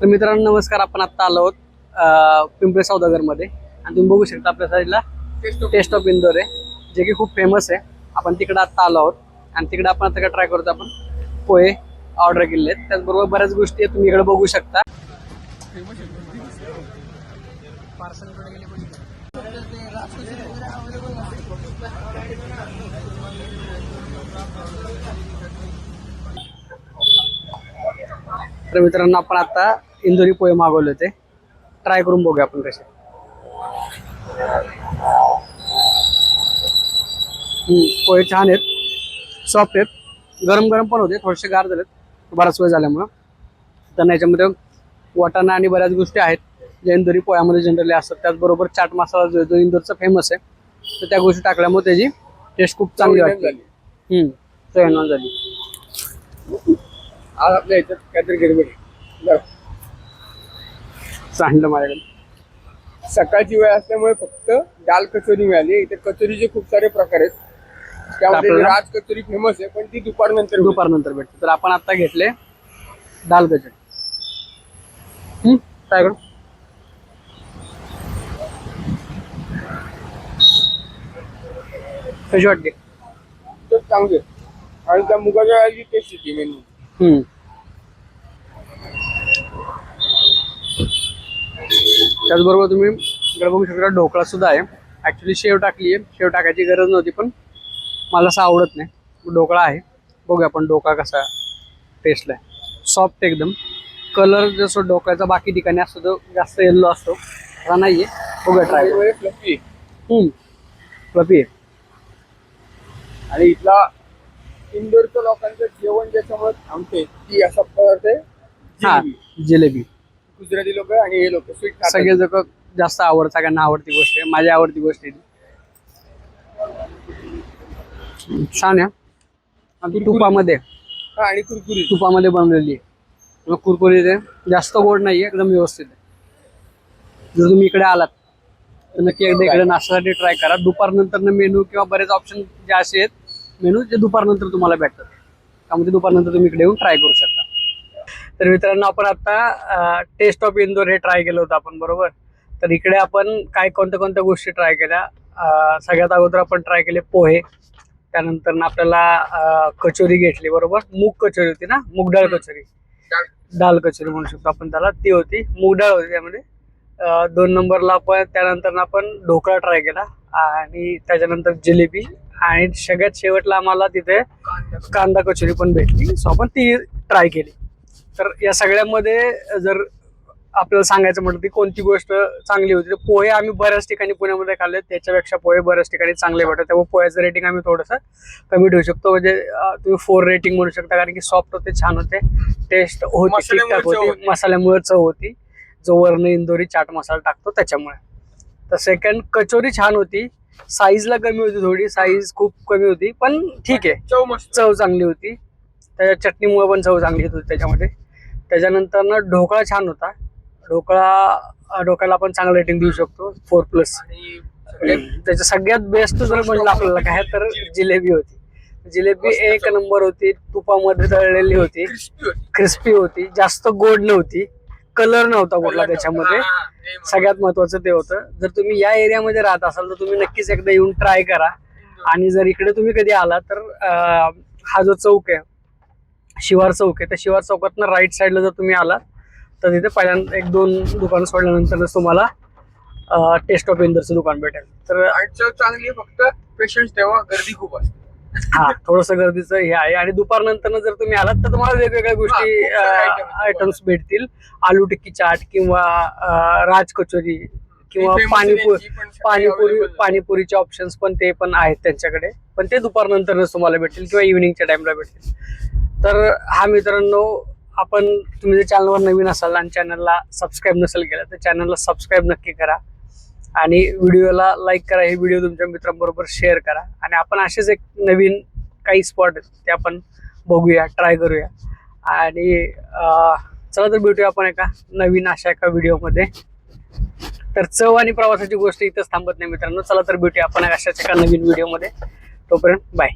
तर मित्रांनो नमस्कार. आपण आत्ता आलो आहोत अं, पिंपरी सौदागरमध्ये. आणि तुम्ही बघू शकता आपल्या साईडला टेस्ट ऑफ इंदोर आहे जे की खूप फेमस आहे. आपण तिकडे आत्ता आलो आहोत. आणि तिकडे आपण आता काय ट्राय करतो आपण पोहे ऑर्डर केले आहेत. त्याचबरोबर बऱ्याच गोष्टी आहेत तुम्ही इकडे बघू शकता. तर मित्रांनो आपण आता इंदोरी पोहे मागवले होते. ट्राय करून बघूया आपण कसे. पोहे छान आहेत. सॉफ्ट आहेत. गरम गरम पण होते थोडेसे गार झालेत. बराच वेळ झाल्यामुळं. तर याच्यामध्ये वाटाणा आणि बऱ्याच गोष्टी आहेत. ज्या इंदोरी पोह्यामध्ये जनरली असतात. त्याचबरोबर चाट मसाला जो तो इंदोरचा फेमस आहे तर त्या गोष्टी टाकल्यामुळे त्याची टेस्ट खूप चांगली वाटते. हम्म झाली आज आपल्या याच्यात काहीतरी गडबड. सांडलं माझ्याकडे सकाळची वेळ असल्यामुळे फक्त दाल कचोरी मिळाली इथे कचोरीचे खूप सारे प्रकार आहेत त्यामध्ये आपल्याला? राज कचोरी फेमस आहे पण ती दुपारनंतर मिळते. दुपारनंतर भेटते तर आपण आता घेतले दाल हम्म, काय करू कशी वाटते तर चांगली आहे. आणि त्या मुगाच्या डाळीची टेस्ट येते मेनू हम्म. त्याचबरोबर तुम्ही इकडे बघू शकता ढोकळा सुद्धा आहे. ऍक्च्युली शेव टाकली आहे. शेव टाकायची गरज नव्हती पण मला असं आवडत नाही. ढोकळा आहे. बघूया आपण ढोकळा कसा टेस्टला आहे. सॉफ्ट एकदम. कलर जसं डोक्याचा बाकी ठिकाणी असतो तो जास्त येल्लो असतो. तसा नाहीये. बघूया ट्राय फ्लफी आहे. फ्लफी आहे. आणि इथला इंदोरच्या लोकांचं जेवण ज्याच्यामुळे थांबते ती असा पदार्थ आहे हा जिलेबी. गुजराती लोक आणि हे लोक स्वीट सगळे लोक जास्त आवड सगळ्यांना आवडती गोष्ट आहे. माझी आवडती गोष्ट आहे ती. छान आहे. आणि तुपामध्ये. आणि कुरकुरीत. तुपामध्ये बनवलेली आहे. मग कुरकुरीत आहे. जास्त गोड नाही आहे एकदम व्यवस्थित आहे. जर तुम्ही इकडे आलात तर नक्की एकदा इकडे नाश्त्यासाठी ट्राय करा. दुपारनंतर मेनू किंवा बरेच ऑप्शन जे असे आहेत मेनू जे दुपारनंतर तुम्हाला भेटतात. त्यामुळे दुपारनंतर तुम्ही इकडे येऊन ट्राय करू शकता. तर मित्रांनो आपण आता टेस्ट ऑफ इंदोर हे ट्राय केलं होतं आपण बरोबर? तर इकडे आपण काय कोणत्या कोणत्या गोष्टी ट्राय केल्या? सगळ्यात अगोदर आपण ट्राय केले पोहे. त्यानंतर आपल्याला कचोरी घेतली बरोबर? मूग कचोरी होती ना? मूग डाळ कचोरी. दाल कचोरी म्हणू शकतो आपण त्याला. ती होती. मूग डाळ होती त्यामध्ये. दोन नंबरला आपण त्यानंतर आपण ढोकळा ट्राय केला. आणि त्याच्यानंतर जिलेबी. आणि सगळ्यात शेवटला आम्हाला तिथे कांदा कचोरी पण भेटली. सो आपण ती ट्राय केली. तर या सगळ्यामध्ये जर आपल्याला सांगायचं म्हटलं की कोणती गोष्ट चांगली होती तर पोहे आम्ही बऱ्याच ठिकाणी पुण्यामध्ये खाल्ले त्याच्यापेक्षा पोहे बऱ्याच ठिकाणी चांगले भेटतात. त्यामुळे पोह्याचं रेटिंग आम्ही थोडंसं कमी ठेवू शकतो. म्हणजे तुम्ही फोर रेटिंग म्हणू शकता कारण की सॉफ्ट होते छान होते टेस्ट होती मसाल्यामुळे ठीकठाक चव होती. मसाल्यामुळे चव होती. जो वर्ण इंदोरी चाट मसाला टाकतो त्याच्यामुळे. तर सेकंड कचोरी छान होती. साईजला कमी होती थोडी साईज खूप कमी होती पण ठीक आहे. चव चव चांगली होती. त्याच्या चटणीमुळे पण चव चांगली होती त्याच्यामध्ये. त्याच्यानंतर ना ढोकळा छान होता. ढोकळा ढोकळ्याला आपण चांगलं रेटिंग देऊ शकतो फोर प्लस सगळ्यात त्याच्या सगळ्यात बेस्ट जर म्हणलं आपल्याला काय तर जिलेबी होती. जिलेबी एक नंबर होती तुपामध्ये तळलेली होती. क्रिस्पी होती. जास्त गोड नव्हती. कलर नव्हता कुठला त्याच्यामध्ये. सगळ्यात महत्वाचं ते होतं. जर तुम्ही या एरियामध्ये राहत असाल तर तुम्ही नक्कीच एकदा येऊन ट्राय करा. आणि जर इकडे तुम्ही कधी आला तर हा जो चौक आहे शिवार चौक आहे. त्या शिवार चौकातनं राईट साईडला जर तुम्ही आला तर तिथे पहिल्यांदा एक दोन दुकानं सोडल्यानंतरच तुम्हाला टेस्ट ऑफ इंदरचं दुकान भेटेल. तर चांगली फक्त पेशन्स तेव्हा गर्दी खूप असते. हा थोडस गर्दीचं हे आहे. आणि दुपारनंतर जर तुम्ही आलात तर तुम्हाला वेगवेगळ्या गोष्टी आयटम्स भेटतील. आलू टिक्की चाट किंवा राज कचोरी किंवा पाणीपुरी पाणीपुरी. पाणीपुरीचे ऑप्शन्स पण ते पण आहेत त्यांच्याकडे. पण ते दुपारनंतरच तुम्हाला भेटतील किंवा इव्हिनिंगच्या टाइमला भेटतील. तर हा मित्रांनो आपण तुम्ही जर चॅनलवर नवीन असाल आणि चॅनलला सबस्क्राईब नसेल केलं तर चॅनलला सबस्क्राईब नक्की करा. आणि व्हिडिओला लाईक करा हे व्हिडिओ तुमच्या मित्रांबरोबर शेअर करा. आणि आपण असेच एक नवीन काही स्पॉट ते आपण बघूया ट्राय करूया. आणि चला तर भेटूया आपण एका नवीन अशा एका व्हिडिओमध्ये. तर चव आणि प्रवासाची गोष्ट इथंच थांबत नाही मित्रांनो. चला तर भेटूया आपण अशाच एका नवीन व्हिडिओमध्ये. तोपर्यंत बाय